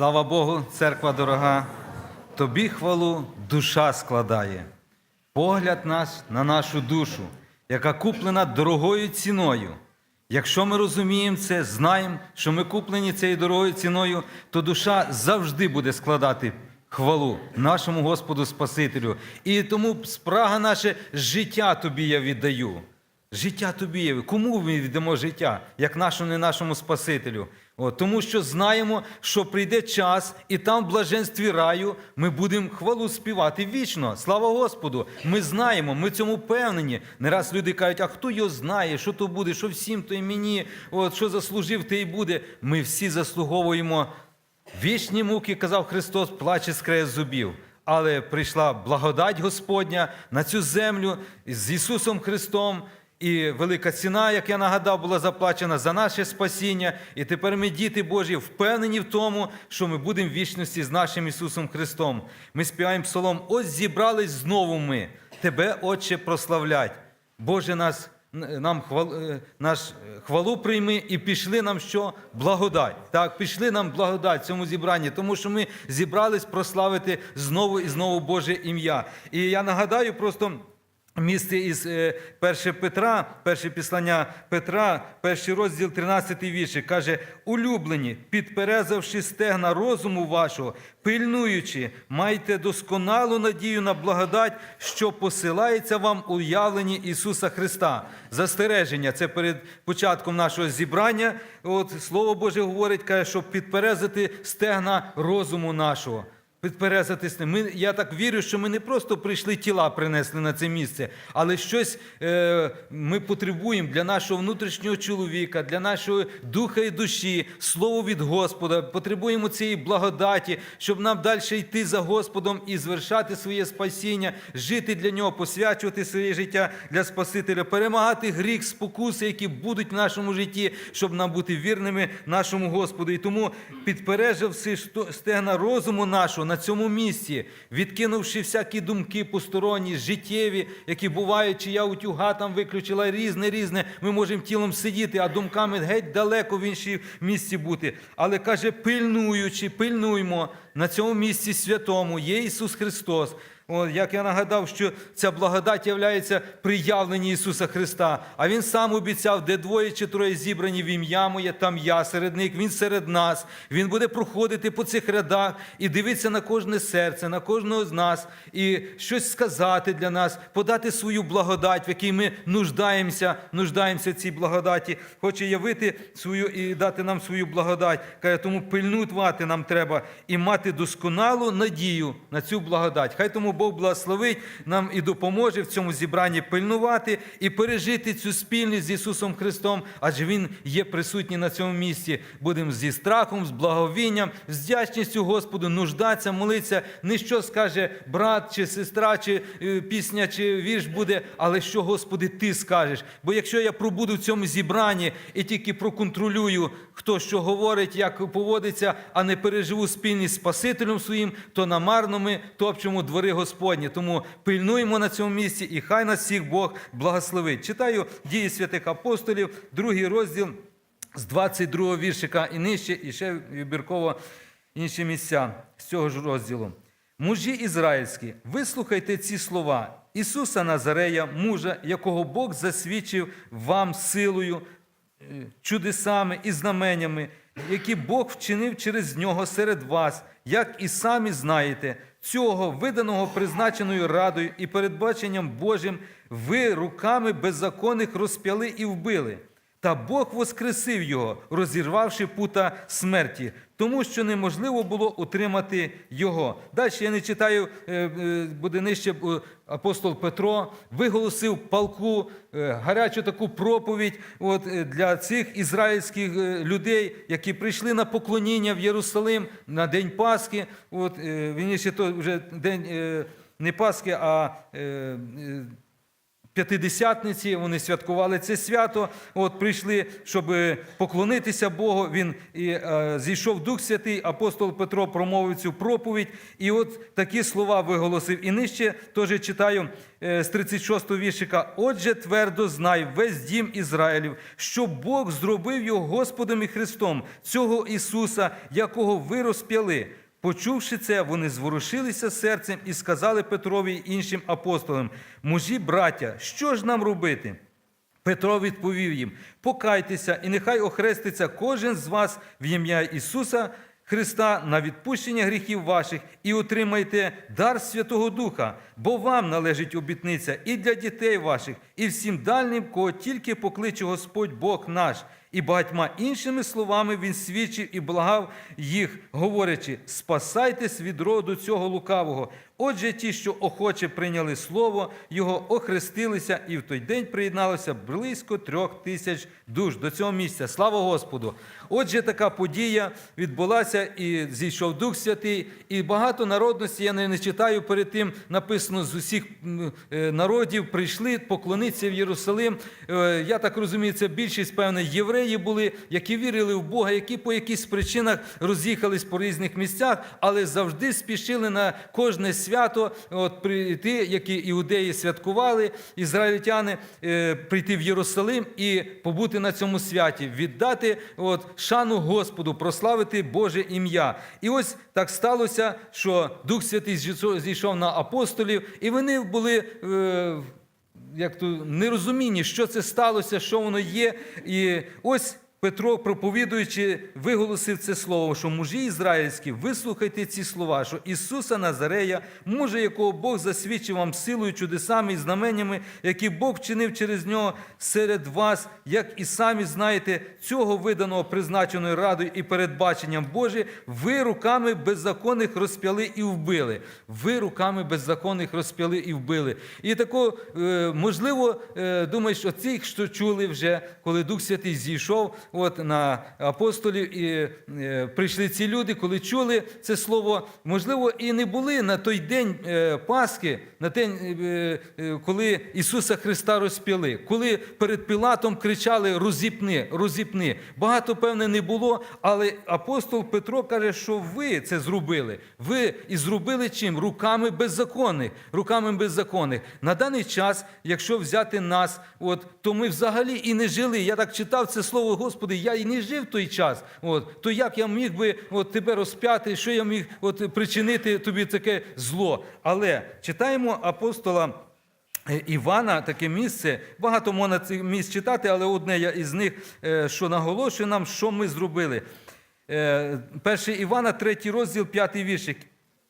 Слава Богу, церква дорога, тобі хвалу душа складає. Погляд наш на нашу душу, яка куплена дорогою ціною. Якщо ми розуміємо це, знаємо, що ми куплені цією дорогою ціною, то душа завжди буде складати хвалу нашому Господу Спасителю. І тому спрага наше життя тобі я віддаю. Життя тобі є. Кому ми віддамо життя, як нашому, не нашому Спасителю? О, тому що знаємо, що прийде час, і там, в блаженстві раю, ми будемо хвалу співати вічно. Слава Господу! Ми знаємо, ми цьому впевнені. Не раз люди кажуть, а хто його знає, що то буде, що всім, то і мені, от, що заслужив, те й буде. Ми всі заслуговуємо вічні муки, казав Христос, плаче з краю зубів. Але прийшла благодать Господня на цю землю з Ісусом Христом. І велика ціна, як я нагадав, була заплачена за наше спасіння. І тепер ми, діти Божі, впевнені в тому, що ми будемо в вічності з нашим Ісусом Христом. Ми співаємо псалом, ось зібрались знову ми, Тебе, Отче, прославлять. Боже, нас, нам хвал, е, наш е, хвалу прийми і пішли нам що? Благодать. Так, пішли нам благодать в цьому зібранні, тому що ми зібрались прославити знову і знову Боже ім'я. І я нагадаю просто. Місце із е, 1 Петра, перше післання Петра, перший розділ, 13 вірші, каже: улюблені, підперезавши стегна розуму вашого, пильнуючи, майте досконалу надію на благодать, що посилається вам у явленні Ісуса Христа. Застереження це перед початком нашого зібрання. От Слово Боже говорить, каже, щоб підперезати стегна розуму нашого. Підперезати з ним. Ми, я так вірю, що ми не просто прийшли тіла принесли на це місце, але щось е, ми потребуємо для нашого внутрішнього чоловіка, для нашого духа і душі, слово від Господа. Потребуємо цієї благодаті, щоб нам далі йти за Господом і звершати своє спасіння, жити для нього, посвячувати своє життя для Спасителя, перемагати гріх, спокуси, які будуть в нашому житті, щоб нам бути вірними нашому Господу. І тому, підпереживши стегна розуму нашого на цьому місці, відкинувши всякі думки посторонні, життєві, які бувають, чи я утюга там виключила різне, різне. Ми можемо тілом сидіти, а думками геть далеко в іншій місці бути. Але каже, пильнуючи, пильнуймо на цьому місці святому є Ісус Христос. Як я нагадав, що ця благодать являється приявлені Ісуса Христа. А Він сам обіцяв, де двоє чи троє зібрані в ім'я моє, там я серед них, Він серед нас. Він буде проходити по цих рядах і дивитися на кожне серце, на кожного з нас, і щось сказати для нас, подати свою благодать, в якій ми нуждаємося, нуждаємося в цій благодаті. Хоче явити свою і дати нам свою благодать. Каже, тому пильнувати нам треба і мати досконалу надію на цю благодать. Хай тому Бог благословить нам і допоможе в цьому зібранні пильнувати і пережити цю спільність з Ісусом Христом, адже Він є присутній на цьому місці. Будемо зі страхом, з благовінням, з вдячністю Господу нуждатися, молитися. Не що скаже брат чи сестра, чи е, пісня, чи вірш буде, але що, Господи, Ти скажеш. Бо якщо я пробуду в цьому зібранні і тільки проконтролюю, хто що говорить, як поводиться, а не переживу спільність з Спасителем своїм, то намарно ми топчемо двори Господні. Тому пильнуємо на цьому місці, і хай нас всіх Бог благословить. Читаю дії святих апостолів, другий розділ з 22 віршика і нижче, і ще вибірково інші місця з цього ж розділу. Мужі ізраїльські, вислухайте ці слова Ісуса Назарея, мужа, якого Бог засвідчив вам силою, чудесами і знаменнями, які Бог вчинив через нього серед вас, як і самі знаєте, цього виданого призначеною радою і передбаченням Божим, ви руками беззаконних розп'яли і вбили. Та Бог воскресив його, розірвавши пута смерті, тому що неможливо було утримати його. Далі я не читаю, е, е, буде нижче апостол Петро, виголосив палку, е, гарячу таку проповідь от, для цих ізраїльських людей, які прийшли на поклоніння в Єрусалим на День Пасхи. От, він ще то вже день не Пасхи, а П'ятидесятниці вони святкували це свято. От прийшли, щоб е, поклонитися Богу. Він і е, зійшов Дух Святий. Апостол Петро промовив цю проповідь, і от такі слова виголосив. І нижче теж читаю е, з 36-го віршика. Отже, твердо знай весь дім Ізраїлів, що Бог зробив його Господом і Христом, цього Ісуса, якого ви розп'яли. Почувши це, вони зворушилися серцем і сказали Петрові й іншим апостолам: мужі, браття, що ж нам робити? Петро відповів їм: покайтеся, і нехай охреститься кожен з вас в ім'я Ісуса Христа на відпущення гріхів ваших і отримайте дар Святого Духа, бо вам належить обітниця і для дітей ваших, і всім дальнім, кого тільки покличе Господь Бог наш. І багатьма іншими словами він свідчив і благав їх, говорячи: спасайтесь від роду цього лукавого. Отже, ті, що охоче прийняли слово, його охрестилися, і в той день приєдналося близько трьох тисяч душ до цього місця. Слава Господу! Отже, така подія відбулася, і зійшов Дух Святий, і багато народності, я не, читаю перед тим, написано з усіх е, народів прийшли поклонитися в Єрусалим. Е, Я так розумію, це більшість, певне, євреї були, які вірили в Бога, які по якихось причинах роз'їхались по різних місцях, але завжди спішили на кожне свято от, прийти, які іудеї святкували, ізраїльтяни, е, прийти в Єрусалим і побути на цьому святі, віддати от, шану Господу, прославити Боже ім'я. І ось так сталося, що Дух Святий зійшов на апостолів, і вони були. Е, як то нерозумінні, що це сталося, що воно є. І ось Петро, проповідуючи, виголосив це слово, що мужі ізраїльські, вислухайте ці слова, що Ісуса Назарея, мужа, якого Бог засвідчив вам силою, чудесами і знаменнями, які Бог вчинив через нього серед вас, як і самі знаєте, цього виданого призначеною радою і передбаченням Божим, ви руками беззаконних розп'яли і вбили. Ви руками беззаконних розп'яли і вбили. І тако, е, можливо, е, думаєш, оці, що чули вже, коли Дух Святий зійшов от, на апостолів, і е, прийшли ці люди, коли чули це слово, можливо, і не були на той день е, Пасхи, на день, е, коли Ісуса Христа розп'яли, коли перед Пілатом кричали розіпни, розіпни. Багато, певне, не було, але апостол Петро каже, що ви це зробили. Ви і зробили чим? Руками беззаконних. Руками беззаконних. На даний час, якщо взяти нас, от, то ми взагалі і не жили. Я так читав це слово, Господи, я і не жив той час. От, то як я міг би от, тебе розп'яти, що я міг от, причинити тобі таке зло? Але читаємо апостола. Е, Івана таке місце, багато можна цих місць читати, але одне із них, е, що наголошує нам, що ми зробили. Е, Перший Івана, третій розділ, п'ятий віршик.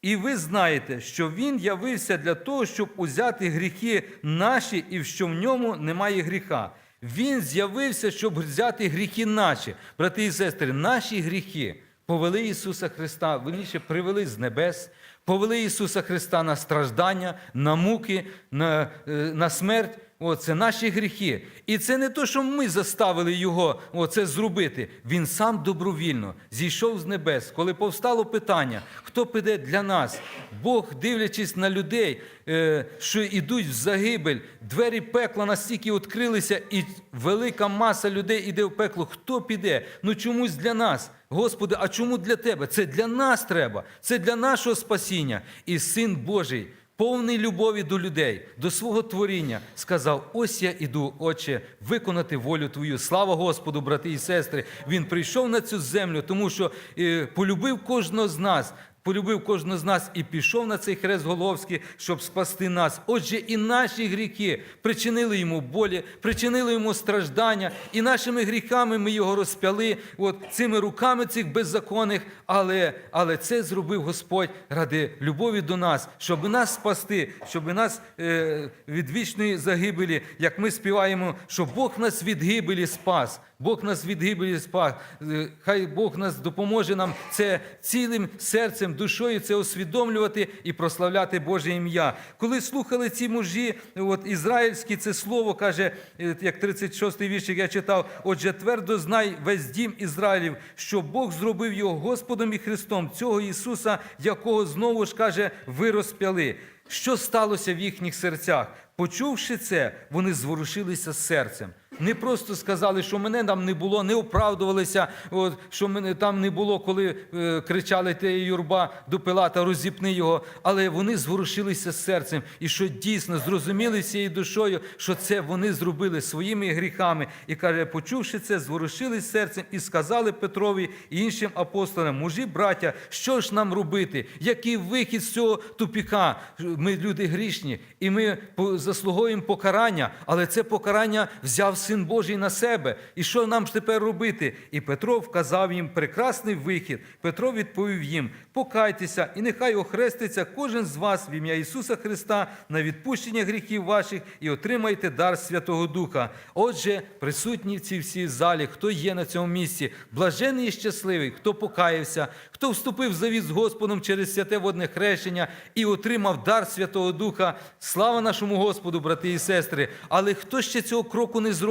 І ви знаєте, що він явився для того, щоб узяти гріхи наші, і що в ньому немає гріха. Він з'явився, щоб взяти гріхи наші, брати і сестри, наші гріхи повели Ісуса Христа, вірніше, привели з небес, повели Ісуса Христа на страждання, на муки, на, е, на смерть. О, це наші гріхи. І це не то, що ми заставили його о, це зробити. Він сам добровільно зійшов з небес, коли повстало питання, хто піде для нас. Бог, дивлячись на людей, е, що йдуть в загибель, двері пекла настільки відкрилися, і велика маса людей іде в пекло. Хто піде? Ну чомусь для нас. Господи, а чому для тебе? Це для нас треба, це для нашого спасіння. І Син Божий повний любові до людей, до свого творіння, сказав: Ось я іду, Отче, виконати волю Твою. Слава Господу, брати і сестри. Він прийшов на цю землю, тому що е, полюбив кожного з нас. Полюбив кожного з нас і пішов на цей хрест Головський, щоб спасти нас. Отже, і наші гріхи причинили йому болі, причинили йому страждання, і нашими гріхами ми його розп'яли от цими руками цих беззаконних. Але, але це зробив Господь ради любові до нас, щоб нас спасти, щоб нас е, від вічної загибелі, як ми співаємо, що Бог нас від гибелі спас. Бог нас від гибелі спас. Е, Хай Бог нас допоможе нам це цілим серцем, душою це усвідомлювати і прославляти Боже ім'я. Коли слухали ці мужі, от ізраїльські це слово каже, е, як 36-й віршик я читав: отже, твердо знай весь дім Ізраїлів, що Бог зробив його Господом і Христом, цього Ісуса, якого знову ж каже, ви розп'яли. Що сталося в їхніх серцях? Почувши це, вони зворушилися серцем. Не просто сказали, що мене там не було, не оправдувалися, от, що мене там не було, коли е, кричали те юрба до Пилата, розіпни його. Але вони зворушилися серцем, і що дійсно зрозуміли всією душою, що це вони зробили своїми гріхами. І каже, почувши це, зворушились серцем і сказали Петрові і іншим апостолам, мужі, браття, що ж нам робити? Який вихід з цього тупіка? Ми люди грішні, і ми заслуговуємо покарання, але це покарання взяв Син Божий на себе. І що нам ж тепер робити? І Петро вказав їм прекрасний вихід. Петро відповів їм: покайтеся, і нехай охреститься кожен з вас в ім'я Ісуса Христа на відпущення гріхів ваших і отримайте дар Святого Духа. Отже, присутні в цій всій залі, хто є на цьому місці, блажений і щасливий, хто покаявся, хто вступив в завіт з Господом через святе водне хрещення і отримав дар Святого Духа. Слава нашому Господу, брати і сестри. Але хто ще цього кроку не зробив?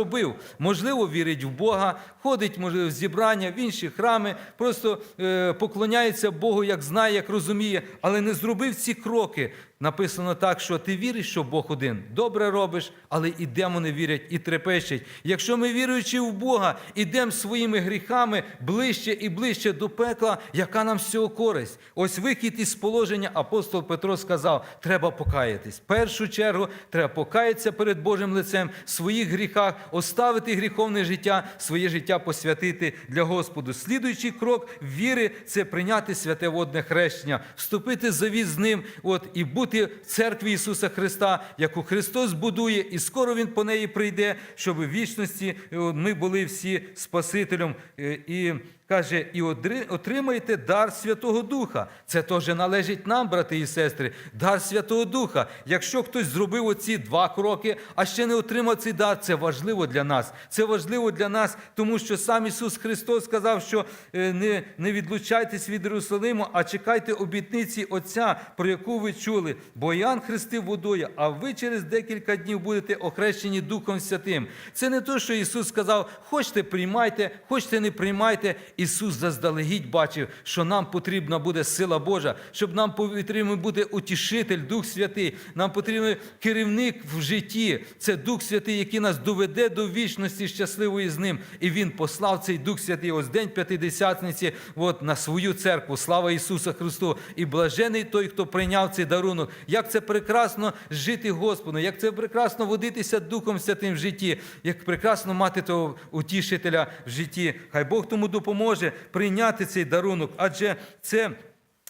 Можливо, вірить в Бога, ходить, можливо, в зібрання, в інші храми, просто е, поклоняється Богу, як знає, як розуміє, але не зробив ці кроки. Написано так, що ти віриш, що Бог один. Добре робиш, але і демони вірять і трепещуть. Якщо ми віруючи в Бога, ідемо своїми гріхами ближче і ближче до пекла, яка нам з цього користь? Ось вихід із положення апостол Петро сказав: треба покаятись. В першу чергу треба покаятися перед Божим лицем в своїх гріхах, оставити гріховне життя, своє життя посвятити для Господу. Слідуючий крок віри це прийняти святе водне хрещення, вступити в завіт з ним, от і бути в церкві Ісуса Христа, яку Христос будує, і скоро Він по неї прийде, щоб в вічності е, ми були всі Спасителем. Е, І каже, і отримаєте дар Святого Духа. Це теж належить нам, брати і сестри, дар Святого Духа. Якщо хтось зробив оці два кроки, а ще не отримав цей дар, це важливо для нас. Це важливо для нас, тому що сам Ісус Христос сказав, що е, не, не відлучайтесь від Єрусалиму, а чекайте обітниці Отця, про яку ви чули. Бо Іоанн хрестив водою, а ви через декілька днів будете охрещені Духом Святим. Це не то, що Ісус сказав, хочете приймайте, хочете не приймайте. Ісус заздалегідь бачив, що нам потрібна буде сила Божа, щоб нам потрібен буде утішитель, Дух Святий. Нам потрібен керівник в житті. Це Дух Святий, який нас доведе до вічності щасливої з ним. І Він послав цей Дух Святий ось день П'ятидесятниці от, на свою церкву. Слава Ісусу Христу! І блажений той, хто прийняв цей дарунок. Як це прекрасно жити Господу, як це прекрасно водитися Духом Святим в житті, як прекрасно мати того утішителя в житті. Хай Бог тому допоможе прийняти цей дарунок, адже це.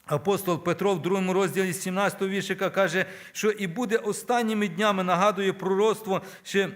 Апостол Петро в другому розділі 17 віршика каже, що і буде останніми днями, нагадує пророцтво ще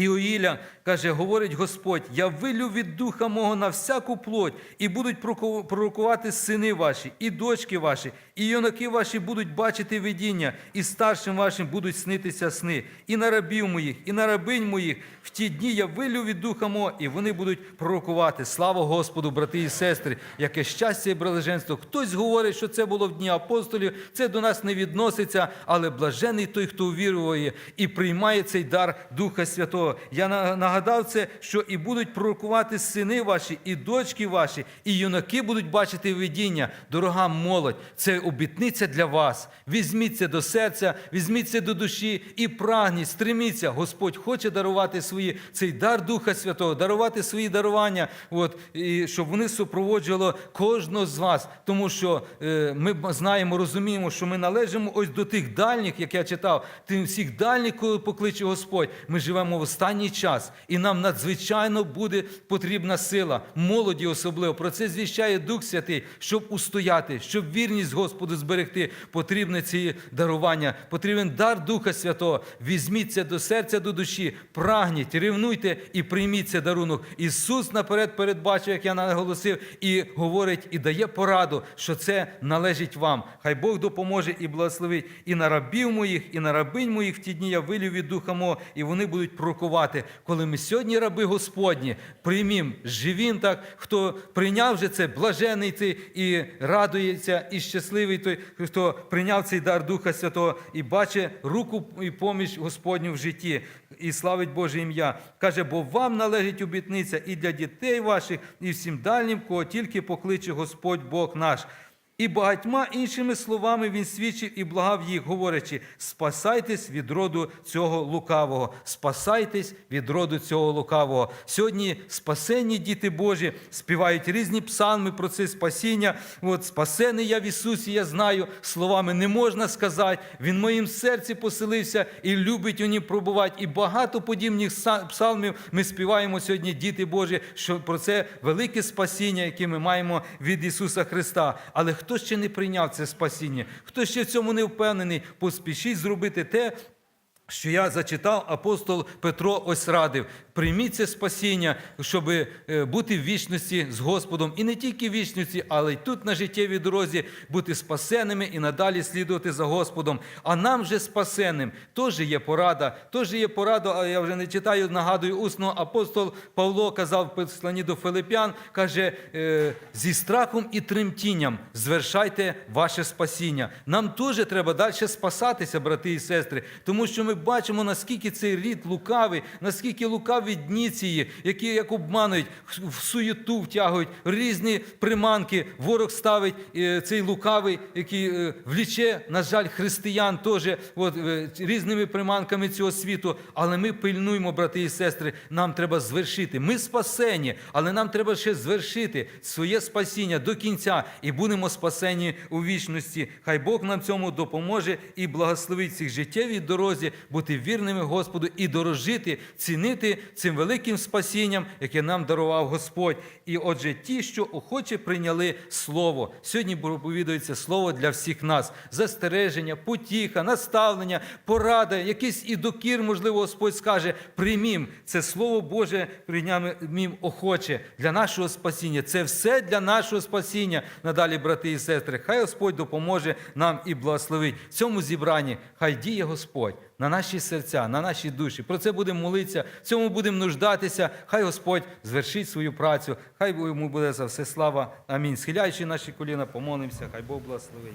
Іоїля, каже, говорить Господь, я вилю від духа мого на всяку плоть, і будуть пророкувати сини ваші, і дочки ваші, і юнаки ваші будуть бачити видіння, і старшим вашим будуть снитися сни, і на рабів моїх, і на рабинь моїх. В ті дні я вилю від духа мого, і вони будуть пророкувати. Слава Господу, брати і сестри, яке щастя і блаженство. Хтось говорить, що це було в дні апостолів, це до нас не відноситься, але блажений той, хто увірує і приймає цей дар Духа Святого. Я нагадав це, що і будуть пророкувати сини ваші, і дочки ваші, і юнаки будуть бачити видіння. Дорога молодь, це обітниця для вас. Візьміться до серця, візьміться до душі і прагніть, стреміться. Господь хоче дарувати свої цей дар Духа Святого, дарувати свої дарування, от, і щоб вони супроводжували кожного з вас. Тому що е, ми знаємо, розуміємо, що ми належимо ось до тих дальніх, як я читав, тим всіх дальніх, коли покличе Господь. Ми живемо в останній час, і нам надзвичайно буде потрібна сила, молоді особливо. Про це звіщає Дух Святий, щоб устояти, щоб вірність Господу зберегти. Потрібне ці дарування, потрібен дар Духа Святого. Візьміться до серця, до душі, прагніть, ревнуйте і прийміть цей дарунок. Ісус наперед передбачив, як я наголосив, і говорить, і дає пораду, що це належить вам. Хай Бог допоможе і благословить і на рабів моїх, і на рабинь моїх в ті дні я вилю від духа мого, і вони будуть пророкувати. Коли ми сьогодні раби Господні, приймім живін так, хто прийняв вже це, блажений ти і радується, і щасливий той, хто прийняв цей дар Духа Святого і бачить руку і поміч Господню в житті, і славить Боже ім'я. Каже, бо вам належить обітниця і для дітей ваших, і всім дальнім, кого тільки покличе Господь Бог наш. І багатьма іншими словами він свідчив і благав їх, говорячи: спасайтесь від роду цього лукавого, спасайтесь від роду цього лукавого. Сьогодні спасенні діти Божі співають різні псалми про це спасіння. От спасений я в Ісусі, я знаю, словами не можна сказати. Він в моїм серці поселився і любить у ній пробувати. І багато подібних псалмів ми співаємо сьогодні, діти Божі, що про це велике спасіння, яке ми маємо від Ісуса Христа. Але хто ще не прийняв це спасіння, хто ще в цьому не впевнений, поспішіть зробити те, що я зачитав, апостол Петро ось радив. Прийміть це спасіння, щоб е, бути в вічності з Господом. І не тільки в вічності, але й тут на життєвій дорозі бути спасеними і надалі слідувати за Господом. А нам же спасеним теж є порада. Теж є порада, я вже не читаю, нагадую, усно апостол Павло казав в посланні до Филип'ян, каже, е, зі страхом і тремтінням звершайте ваше спасіння. Нам теж треба далі спасатися, брати і сестри, тому що ми бачимо, наскільки цей рід лукавий, наскільки лукаві дні ці, які як обманують, в суєту втягують, різні приманки. Ворог ставить е, цей лукавий, який е, вліче, на жаль, християн теж от, е, різними приманками цього світу. Але ми пильнуємо, брати і сестри, нам треба звершити. Ми спасені, але нам треба ще звершити своє спасіння до кінця і будемо спасені у вічності. Хай Бог нам цьому допоможе і благословить цих життєвій дорозі, бути вірними Господу і дорожити, цінити цим великим спасінням, яке нам дарував Господь. І отже, ті, що охоче прийняли Слово, сьогодні проповідується Слово для всіх нас: застереження, потіха, наставлення, порада, якийсь і докір, можливо, Господь скаже: приймім це Слово Боже, приймім охоче для нашого спасіння. Це все для нашого спасіння. Надалі, брати і сестри, хай Господь допоможе нам і благословить в цьому зібранні. Хай діє Господь на наші серця, на наші душі. Про це будемо молитися, цьому будемо нуждатися. Хай Господь звершить свою працю. Хай йому буде за все слава. Амінь. Схиляючи наші коліна, помолимося. Хай Бог благословить.